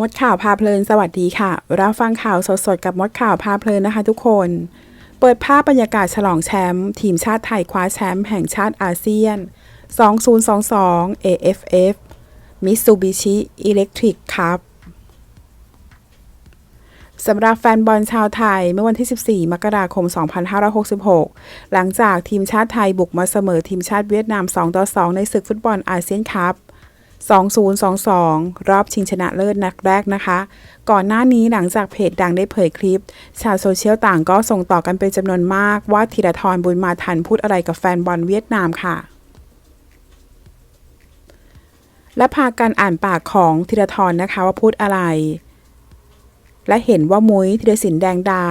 มดข่าวพาเพลินสวัสดีค่ะ รับฟังข่าวสดๆ กับมดข่าวพาเพลินนะคะทุกคน เปิดภาพบรรยากาศฉลองแชมป์ทีมชาติไทยคว้าแชมป์แห่งชาติอาเซียน 2022 AFF Mitsubishi Electric Cup สำหรับแฟนบอลชาวไทยเมื่อวันที่ 14 มกราคม 2566 หลังจากทีมชาติไทยบุกมาเสมอทีมชาติเวียดนาม2-2ในศึกฟุตบอลอาเซียนคัพ 2022 รอบชิงชนะเลิศนัดแรกนะคะ ก่อนหน้านี้หลังจากเพจดังได้เผยคลิป ชาวโซเชียลต่างก็ส่งต่อกันเป็นจำนวนมากว่าธีรทรบุญมาทันพูดอะไรกับแฟนบอลเวียดนามค่ะ และพากันอ่านปากของธีรทรนะคะว่าพูดอะไร และเห็นว่ามุ้ยธีรศิลป์แดงดา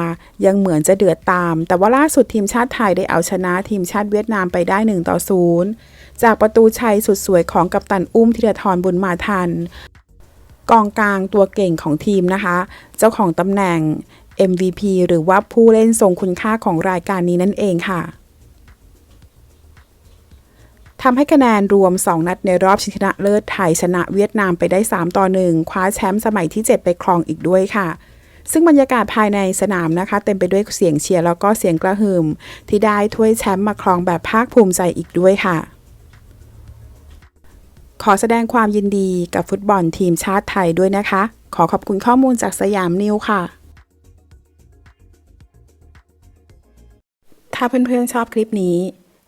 ยังเหมือนจะเดือดตาม แต่ว่าล่าสุดทีมชาติไทยได้เอาชนะทีมชาติเวียดนามไปได้1ต่อ0จากประตูชัยสุดสวยของกัปตันอุ้มธีรทรบุญมาทัน กองกลางตัวเก่งของทีมนะคะ เจ้าของตำแหน่ง MVP หรือว่าผู้เล่นทรงคุณค่าของรายการนี้นั่นเองค่ะ ทำให้คะแนนรวม 2 นัดในรอบชิงชนะเลิศไทยชนะเวียดนามไปได้ 3 ต่อ 1 คว้าแชมป์สมัยที่ 7 ไปครองอีกด้วยค่ะ ซึ่งบรรยากาศภายในสนามนะคะ เต็มไปด้วยเสียงเชียร์แล้วก็เสียงกระหึ่มที่ได้ถ้วยแชมป์มาครองแบบภาคภูมิใจอีกด้วยค่ะขอแสดงความยินดีกับฟุตบอลทีมชาติไทยด้วยนะคะ ขอขอบคุณข้อมูลจากสยามนิวค่ะ ถ้าเพื่อนๆชอบคลิปนี้